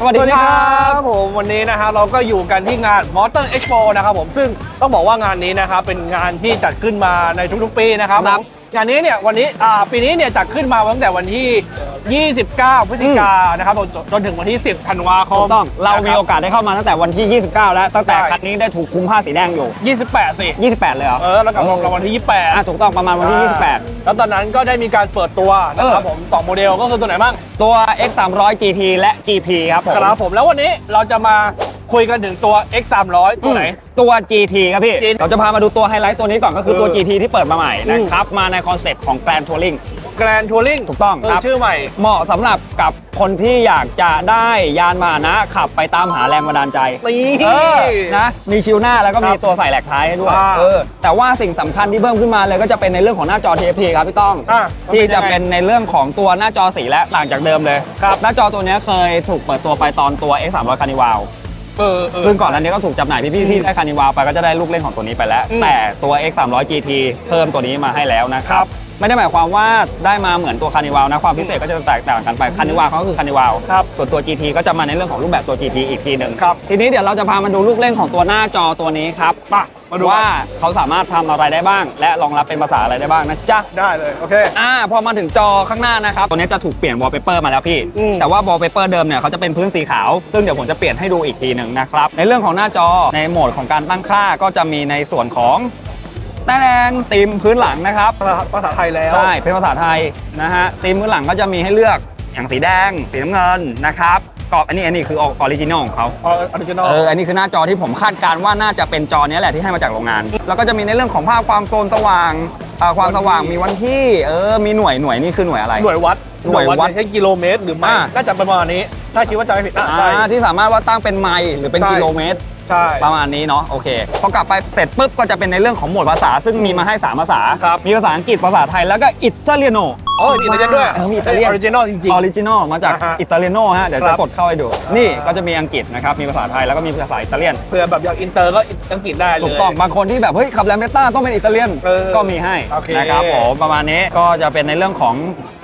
สวัสดีครับผมวันนี้นะฮะเราก็อยู่กันที่งาน Motor Expo นะครับผมซึ่งต้องบอกว่างานนี้นะครับเป็นงานที่จัดขึ้นมาในทุกๆปีนะครับ ครับผมงานนี้เนี่ยวันนี้อ่าปีนี้เนี่ยจัดขึ้นมาตั้งแต่วันที่ 29 พฤศจิกายนนะครับจนจนถึงวันที่ 10 ธันวาคถูมกต้องเรามีโอนะคกาสได้เข้ามาตั้งแต่วันที่ 29 แล้ว ตั้งแต่ใช่คันนี้ได้ถูกคุมผ้าสีแดงอยู่บ28 สิ 28 เลยเหรอ เออ แล้วกับรางวัลที่ 28อะถูกต้องประมาณวันที่แล้วตอนนั้นก็ได้มีการเปิดตัวนะครับเออผมสองโมเดลก็คือตัวไหนบ้าง28ตัว X 3 0 0 GT และ GP ครับผมครับผมแล้ววันนี้เราจะมา คุยกันถึงตัว X 3 0 0ตัวไหน ตัว GT ครับพี่ GT เราจะพามาดูตัวไฮไลท์ตัวนี้ก่อนก็คือตัว เออ GT ที่เปิดมาใหม่อืมนะครับ มาในคอนเซ็ปต์ของ Grand Touring Grand Touring ถูกต้องเออครับ ชื่อใหม่ เหมาะสำหรับกับคนที่อยากจะได้ยานพาหนะขับไปตามหาแรงบันดาลใจ นี่ เออ นะ มีชิวหน้าแล้วก็มีครับตัวใส่แหลกท้ายให้ด้วย อ่าเออ แต่ว่าสิ่งสำคัญที่เพิ่มขึ้นมาเลยก็จะเป็นในเรื่องของหน้าจอ TFT ครับพี่ต้อง อะที่จะมันเป็นยังไงเป็นในเรื่องของตัวหน้าจอสีและต่างจากเดิมเลย ครับ หน้าจอตัวเนี้ยเคยถูกเปิดตัวไปตอนตัว X 3 0 0 Carnival เออเออ ซึ่งก่อนหน้านี้ก็ถูกจำหน่ายพี่ๆที่ได้ Carnival ไปก็จะได้ลูกเล่นของตัวนี้ไปแล้ว อืมแต่ตัว X 3 0 0 GT เพิ่มตัวนี้มาให้แล้วนะคครัรับบ ไม่ได้หมายความว่าได้มาเหมือนตัว Carnival นะความพิเศษก็จะแตกต่างกันไป Carnival เขาก็คือ Carnival ครับส่วนตัว GT ก็จะมาในเรื่องของรูปแบบตัว GT อีกทีหนึ่งครับทีนี้เดี๋ยวเราจะพามาดูลูกเล่นของตัวหน้าจอตัวนี้ครับมามาดูว่าเขาสามารถทำอะไรได้บ้าง และรองรับเป็นภาษาอะไรได้บ้างนะจ๊ะได้เลยโอเคอ่าพอมาถึงจอข้างหน้านะครับตัวนี้จะถูกเปลี่ยนวอลเปเปอร์มาแล้วพี่อืมแต่ว่าวอลเปเปอร์เดิมเนี่ยเขาจะเป็นพื้นสีขาว ซึ่งเดี๋ยวผมจะเปลี่ยนให้ดูอีกทีหนึ่งนะครับในเรื่องของหน้าจอในโหมดของการตั้งค่าก็จะมีในส่วนของ แตแงตีมพื้นหลังนะครับ ภาษาไทยแล้ว ใช่ เป็นภาษาไทยนะฮะตีมพื้นหลังก็จะมีให้เลือกอย่างสีแดง สีน้ำเงินนะครับ กรอบอันนี้อันนี้คือออริจินอลของเขา ออริจินอล เออ อันนี้คือหน้าจอที่ผมคาดการณ์ว่าน่าจะเป็นจอเนี้ยแหละที่ให้มาจากโรงงาน แล้วก็จะมีในเรื่องของภาพความโซนสว่างอ่าความสว่างมีวันที่ เออ มีหน่วยหน่วยนี่คือหน่วยอะไร หน่วยวัดหน่วยวัดใช้กิโลเมตรหรือไม่อ่าน่าจะประมาณนี้ ถ้าคิดว่าจะไม่ผิดอะใช่ อ่าที่สามารถว่าตั้งเป็นไมล์หรือเป็นใช่ กิโลเมตร ใช่ ประมาณนี้เนาะโอเคพอกลับไปเสร็จปุ๊บก็จะเป็นในเรื่องของโหมดภาษา ซึ่งมีมาให้ 3 ภาษา ครับ มีภาษาอังกฤษภาษาไทยแล้วก็อิตาเลียโนเออมีอิตาเลียนด้วยเออมีอิตาเลียน ออริจินอลจริง ออริจินอลมาจากอ่าฮะอิตาเลียโนฮะ เดี๋ยวคจะรับกดเข้าให้ดู นี่ก็จะมีอังกฤษนะครับ มีภาษาไทยแล้วก็มีภาษาอิตาเลียน ๆเผื่อแบบอยากอินเตอร์ก็อังกฤษได้เลย ถูกต้องบางคนที่แบบ เฮ้ย ขับแลมเบต้าต้องเป็นอิตาเลียน เออก็มีให้โอเคนะครับผมประมาณนี้ก็จะเป็นในเรื่องของ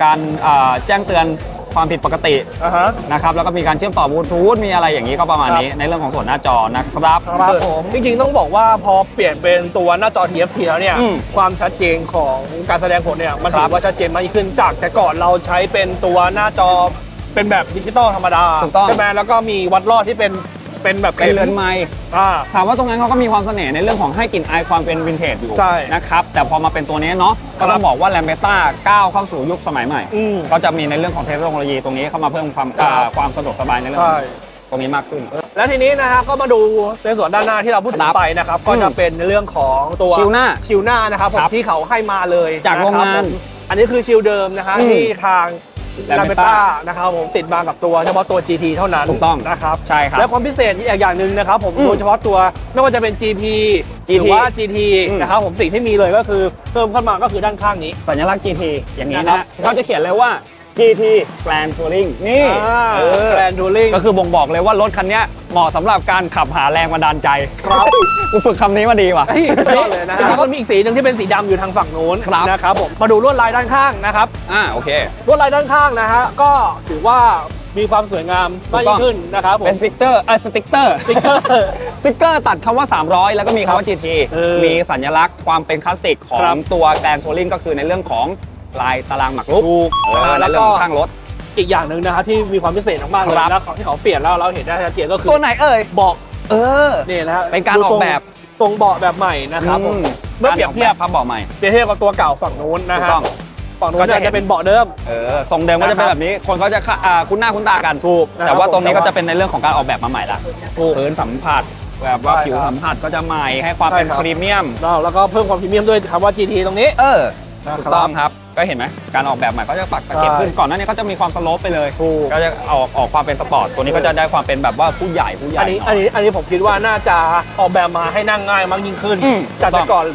การอ่าแจ้งเตือน ความผิดปกติอ่าฮะ นะครับแล้วก็มีการเชื่อมต่อบลูทูธมีอะไรอย่างนี้ก็ประมาณนี้ในเรื่องของส่วนหน้าจอนะครับ ครับผมจริงๆต้องบอกว่าพอเปลี่ยนเป็นตัวหน้าจอ TFT แล้วเนี่ย อืมความชัดเจนของการแสดงผลเนี่ย มันครัถืบอว่าชัดเจนมากยิ่งขึ้นจากแต่ก่อนเราใช้เป็นตัวหน้าจอเป็นแบบดิจิตอลธรรมดาถูกต้อง ใช่ไหมแล้วก็มีวัดรอดที่เป็น เป็นแบบเป็นเรือนไม้อ่า ถามว่าตรงนั้นเขาก็มีความเสน่ห์ในเรื่องของให้กลิ่นอายความเป็นวินเทจอยู่ใช่นะครับแต่พอมาเป็นตัวนี้เนาะก็ต้องบอกว่าแลมเบต้าก้าวเข้าสู่ยุคสมัยใหม่ อืมก็จะมีในเรื่องของเทคโนโลยีตรงนี้เข้ามาเพิ่มความอ่าความสะดวกสบายในเรื่องใช่ ตรงนี้มากขึ้น และทีนี้นะฮะก็มาดูในส่วนด้านหน้าที่เราพูดถึครังบไปนะครับ ก็จะเป็นในเรื่องของตัวชิลหน้าชิลหน้านะครับผมครับที่เขาให้มาเลยจากโรงงานะคบผมอันนี้คือชิลเดิมนะฮะอืมที่ทาง Lametta ลาเบต้านะครับผมติดมากับตัวเฉพาะตัว GT เท่านั้นถูกต้องนะครับใช่ครับและความพิเศษอีกอย่างหนึ่งนะครับผมอืมโดยเฉพาะตัวไม่ว่าจะเป็น GP ห GT รือว่า GT อืมนะครับผมสิ่งที่มีเลยก็คือเพิ่มขึ้นมาก็คือด้านข้างนี้ สัญลักษณ์ GT อย่างนี้นะครันะบเขาจะเขียนเลยว่า GT Grand Touring นี่เออ แกรนดูริง ก็คือบ่งบอกเลยว่ารถคันเนี้ยเหมาะสำหรับการขับหาแรงบันดาลใจครับ กูฝึกคำนี้มาดีว่ะเฮ้ยสุดยอดเลยนะฮะแล้วก็มีอีกสีหนึ่งที่เป็นสีดำอยู่ทางฝั่งนู้นครับ นะครับผมมาดูลวดลายด้านข้างนะครับอ่าโอเค ลวดลายด้านข้างนะฮะก็ถือว่ามีความสวยงามมากยิ่งขึ้นนะครับผมเป็นสติ๊กเกอร์เออสติ๊กเกอร์ สติ๊กเกอร์ สติ๊กเกอร์ตัดคำว่า 300 แล้วก็มีคำว่า GT เออมีสัญลักษณ์ความเป็นคลาสสิกขอครังบตัว Grand Touring ก็คือในเรื่องของ ลายตารางหมากรุกถูกเออแล้ในวเรื่ก็องของข้างรถ อีกอย่างหนึ่งนะฮะที่มีความพิเศษมากๆเลยครับนะของที่เขาเปลี่ยนแล้วเราเห็นได้ชัดเจนก็คือตัวไหนเอ่ย เบาะเออนี่นะฮะเป็นการดูออกทรงแบบทรงเบาะแบบใหม่นะครับผม เมื่อเปรียบเทียบกาออกแบบภาพเบาะใหม่ เปรียบเทียบกับตัวเก่าฝั่งนู้นนะถูกฮะต้อง ฝั่งนู้นก็จะเนี่ยเห็น จะเป็นเบาะเดิม เออทรงเดิมก็จะเป็นนะครับแบบนี้ คนก็จะค่าอ่าคุ้นหน้าคุ้นตากัน ถูกนะครับแต่ว่าตรงนี้ผมก็จะเป็นในเรื่องของการออกแบบมาใหม่ละถูกพื้นสัมผัสแบบว่าใช่ผิวครับสัมผัสก็จะใหม่ให้ความเป็นใช่ครับ พรีเมียม แล้วแล้วก็เพิ่มความพรีเมียมด้วยคำว่า GT ตรงนี้ เออนะครับ ถูกต้องครับก็เห็นไหมการออกแบบใหม่ก็จะปักตะเข็บใช่ขึ้นก่อนหน้านี้เขาจะมีความสโลปไปเลยถูกก็จะออกออกความเป็นสปอร์ตตัวนี้ก็จะได้ความเป็นแบบว่าผู้ใหญ่ผู้ใหญ่อันนี้หอันน่อยนี้อันนี้ผมคิดว่าน่าจะออกแบบมาให้นั่งง่ายมากยิ่งขึ้นอืมจากแต่ก่อน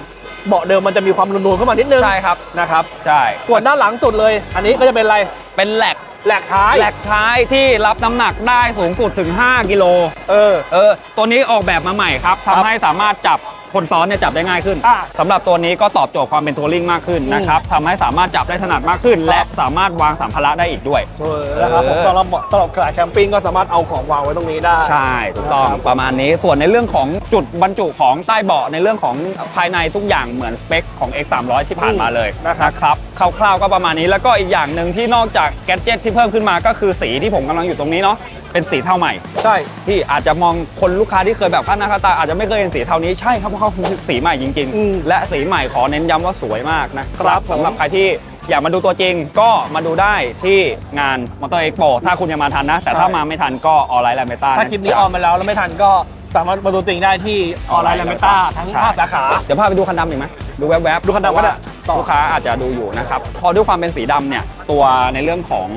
เบาะเดิมมันจะมีความนูนๆเข้ามานิดนึงใช่ครับนะครับใช่ส่วนด้านหลังสุดเลย อันนี้ก็จะเป็นอะไรเป็นแหลกแหลกท้ายแหลกท้ายที่รับน้ำหนักได้สูงสุดถึง 5 กิโลเออเออตัวนี้ออกแบบมาใหม่ครับครับทำให้สามารถจับ คนซ้อนเนี่ยจับได้ง่ายขึ้นอะสำหรับตัวนี้ก็ตอบโจทย์ความเป็นทัวริงมากขึ้นนะครับทำให้สามารถจับได้ถนัดมากขึ้น และสามารถวางสัมภาระได้อีกด้วย เออนะครับผมเออสำหรับสำหรับสายแคมปิ้งก็สามารถเอาของวางไว้ตรงนี้ได้ ใช่ถูกต้องนะครับ ประมาณนี้ส่วนในเรื่องของจุดบรรจุของใต้เบาะในเรื่องของภายในทุกอย่างเหมือนสเปคของ X 3 0 0ที่ผ่านมาเลยนะครับนะครับคร่าวๆก็ประมาณนี้แล้วก็อีกอย่างหนึ่งที่นอกจากแกดเจิตที่เพิ่มขึ้นมาก็คือสีที่ผมกำลังอยู่ตรงนี้เนาะเป็นสีเทาใหม่ ใช่ ที่อาจจะมองคนลูกค้าที่เคยแบบคาดหน้าคาดตาอาจจะไม่เคยเห็นสีเทานี้ใช่ครับเพราะเขาคือสีใหม่จริง อืมๆ และสีใหม่ขอเน้นย้ำว่าสวยมากนะคครัรับบผม สำหรับใครที่อยากมาดูตัวจริงก็มาดูได้ที่งานมอเตอร์เอ็กโปถ้าคุณยังมาทันนะ แต่ถ้ามาไม่ทันก็ออนไลน์แลมเบต้าถ้าคลิปนี้ออนมาแล้วแล้วไม่ทันก็สามารถมาดูจริงได้ที่ออนไลน์แลมเบต้าทั้งใช่5สาขา เดี๋ยวพาไปดูคันดำอีกไหมดูแวบๆดูคันดำก็ได้ต่อลูกค้าอาจจะดูอยู่นะครับ พอด้วยความเป็นสีดำเนี่ยตัวในเรื่องของ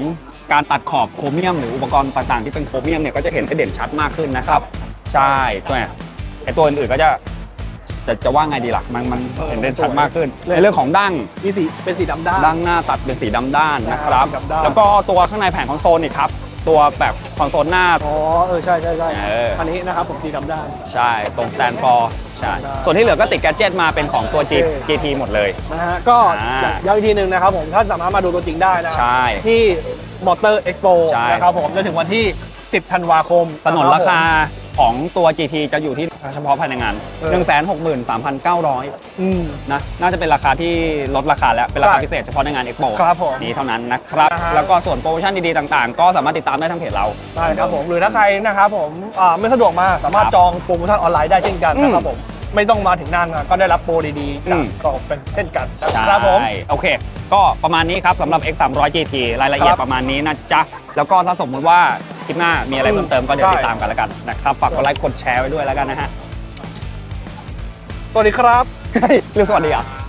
การตัดขอบโครเมียม หรืออุปกรณ์ต่างๆที่เป็นโครเมียมเนี่ยก็จะเห็นได้เด่นชัดมากขึ้นนะครับ ใช่ตัวเนี่ยไอตัวอื่นๆก็จะ จะจะว่าไงดีล่ะมันมันเออเห็นเด่นชัดมากขึ้นเลย ในเรื่องของดั้งมีสีเป็นสีดำด้าน ดั้งหน้าตัดเป็นสีดำด้านนะครับ สีดำด้าน แล้วก็ตัวข้างในแผงคอนโซลนี่ครับตัวแบบคอนโซลหน้า อ๋อเออใช่ใช่ใช่เอออั อันนี้นะครับผมสีดำด้าน ใช่ตรง stand for ใช่ได้ส่วนที่เหลือก็ติดแกดเจิตมาเป็นของตัว G โอเค GT หมดเลย นะฮะก็อ่า ย้ำอีกทีหนึ่งนะครับผมท่านสามารถมาดูตัวจริงได้นะใช่ที่มอเตอร์เอ็กซ์โปใช่ นะครับผมจนถึงวันที่ 10 ธันวาคมสนนราคาบผม ของตัว GT จะอยู่ที่เฉพาะภายในงาน เออ 163,900อืม นะน่าจะเป็นราคาที่ลดราคาแล้ว เป็นราคาใช่พิเศษเฉพาะในงาน Expo ครับผมนี้เท่านั้นนะครับนะฮะ แล้วก็ส่วนโปรโมชั่นดีๆ ต่างๆ ก็สามารถติดตามได้ทางเพจเรา ใช่ครับผมหรือถ้าใครนะครับผมอ่าไม่สะดวกมาสามารถครับจองโปรโมชั่นออนไลน์ได้เช่นกันอืมนะครับผมไม่ต้องมาถึงหน้างานก็ได้รับโปรดีๆอืจากมก็เป็นเช่นกันนะใช่ครับผม โอเค ก็ประมาณนี้ครับสำหรับ X 3 0 0 GT รายละเอียดครับประมาณนี้นะจ๊ะ แล้วก็ถ้าสมมุติว่า คลิปหน้ามีอะไรเพิ่มเติมก็เดี๋ยวใช่ติดตามกันแล้วกันนะครับฝากกดไลค์กดแชร์ไว้ด้วยแล้วกันนะฮะสวัสดีครับเรื่องสวัสดีอะ